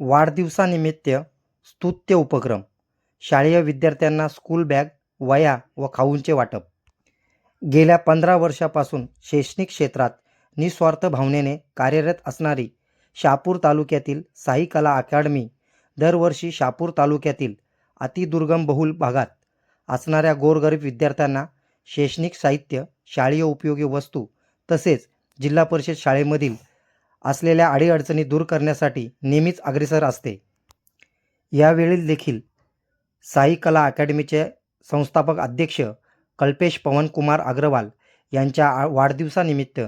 वाढदिवसानिमित्त स्तुत्य उपक्रम. शालेय विद्यार्थ्यांना स्कूल बॅग वह्या व खाऊंचे वाटप. गेल्या पंधरा वर्षापासून शैक्षणिक क्षेत्रात निस्वार्थ भावनेने कार्यरत असणारी शहापूर तालुक्यातील साई कला अकॅडमी दरवर्षी शहापूर तालुक्यातील अतिदुर्गम बहुल भागात असणाऱ्या गोरगरीब विद्यार्थ्यांना शैक्षणिक साहित्य शालेय उपयोगी वस्तू तसेच जिल्हा परिषद शाळेमधील असलेल्या अडीअडचणी दूर करण्यासाठी नेहमीच अग्रेसर असते. यावेळी देखील साई कला अकॅडमीचे संस्थापक अध्यक्ष कल्पेश पवनकुमार अग्रवाल यांच्या आ- वाढदिवसानिमित्त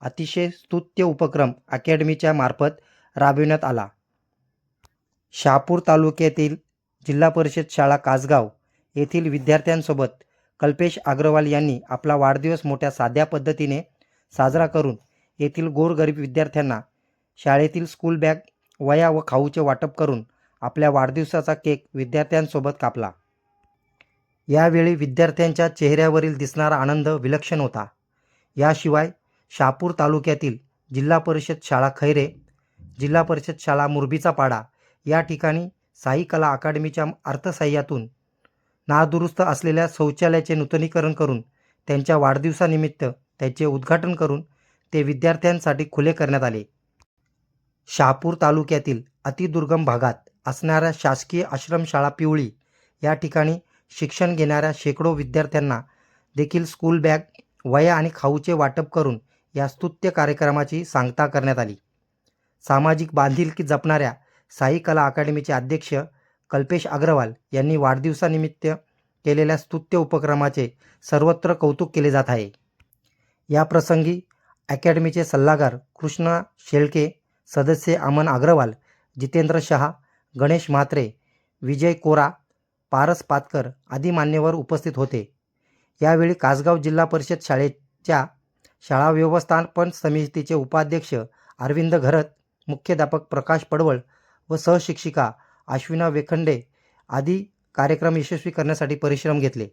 अतिशय स्तुत्य उपक्रम अकॅडमीच्या मार्फत राबविण्यात आला. शहापूर तालुक्यातील जिल्हा परिषद शाळा कासगाव येथील विद्यार्थ्यांसोबत कल्पेश अग्रवाल यांनी आपला वाढदिवस मोठ्या साध्या पद्धतीने साजरा करून येथील गोरगरीब विद्यार्थ्यांना शाळेतील स्कूल बॅग वया व खाऊचे वाटप करून आपल्या वाढदिवसाचा केक विद्यार्थ्यांसोबत कापला. यावेळी विद्यार्थ्यांच्या चेहऱ्यावरील दिसणारा आनंद विलक्षण होता. याशिवाय शहापूर तालुक्यातील जिल्हा परिषद शाळा खैरे जिल्हा परिषद शाळा मुरबीचा पाडा या ठिकाणी साई कला अकादमीच्या अर्थसहाय्यातून नादुरुस्त असलेल्या शौचालयाचे नूतनीकरण करून त्यांच्या वाढदिवसानिमित्त त्याचे उद्घाटन करून ते विद्यार्थ्यांसाठी खुले करण्यात आले. शहापूर तालुक्यातील अतिदुर्गम भागात असणाऱ्या शासकीय आश्रमशाळा पिवळी. या ठिकाणी शिक्षण घेणाऱ्या शेकडो विद्यार्थ्यांना देखील स्कूल बॅग वया आणि खाऊचे वाटप करून या स्तुत्य कार्यक्रमाची सांगता करण्यात आली. सामाजिक बांधिलकी जपणाऱ्या साई कला अकादमीचे अध्यक्ष कल्पेश अग्रवाल यांनी वाढदिवसानिमित्त केलेल्या स्तुत्य उपक्रमाचे सर्वत्र कौतुक केले जात आहे. या प्रसंगी अकॅडमीचे सल्लागार कृष्णा शेळके सदस्य अमन अग्रवाल जितेंद्र शहा गणेश म्हात्रे विजय कोरा पारस पातकर आदी मान्यवर उपस्थित होते. यावेळी कासगाव जिल्हा परिषद शाळेच्या शाळा व्यवस्थापन समितीचे उपाध्यक्ष अरविंद घरत मुख्याध्यापक प्रकाश पडवळ व सहशिक्षिका अश्विना वेखंडे आदी कार्यक्रम यशस्वी करण्यासाठी परिश्रम घेतले.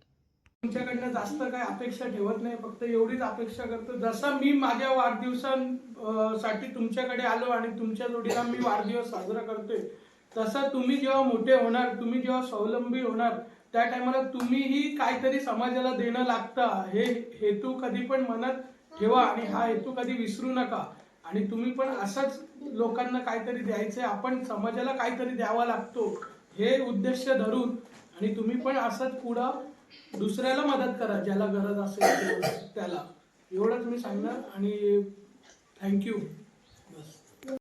तुमच्याकडनं जास्त काय अपेक्षा ठेवत नाही फक्त एवढीच अपेक्षा करतो. जसं मी माझ्या वाढदिवसांसाठी तुमच्याकडे आलो आणि तुमच्या जोडीला मी वाढदिवस साजरा करतोय तसं तुम्ही जेव्हा मोठे होणार तुम्ही जेव्हा स्वावलंबी होणार त्या टायमाला तुम्हीही काहीतरी समाजाला देणं लागतं. हे हेतू कधी पण मनात ठेवा आणि हा हेतू कधी विसरू नका. आणि तुम्ही पण असंच लोकांना काहीतरी द्यायचंय आपण समाजाला काहीतरी द्यावा लागतो हे उद्देश धरून. आणि तुम्ही पण असंच पुढं दुसऱ्याला मदत करा ज्याला गरज असेल त्याला. एवढंच मी सांगणार आणि थँक्यू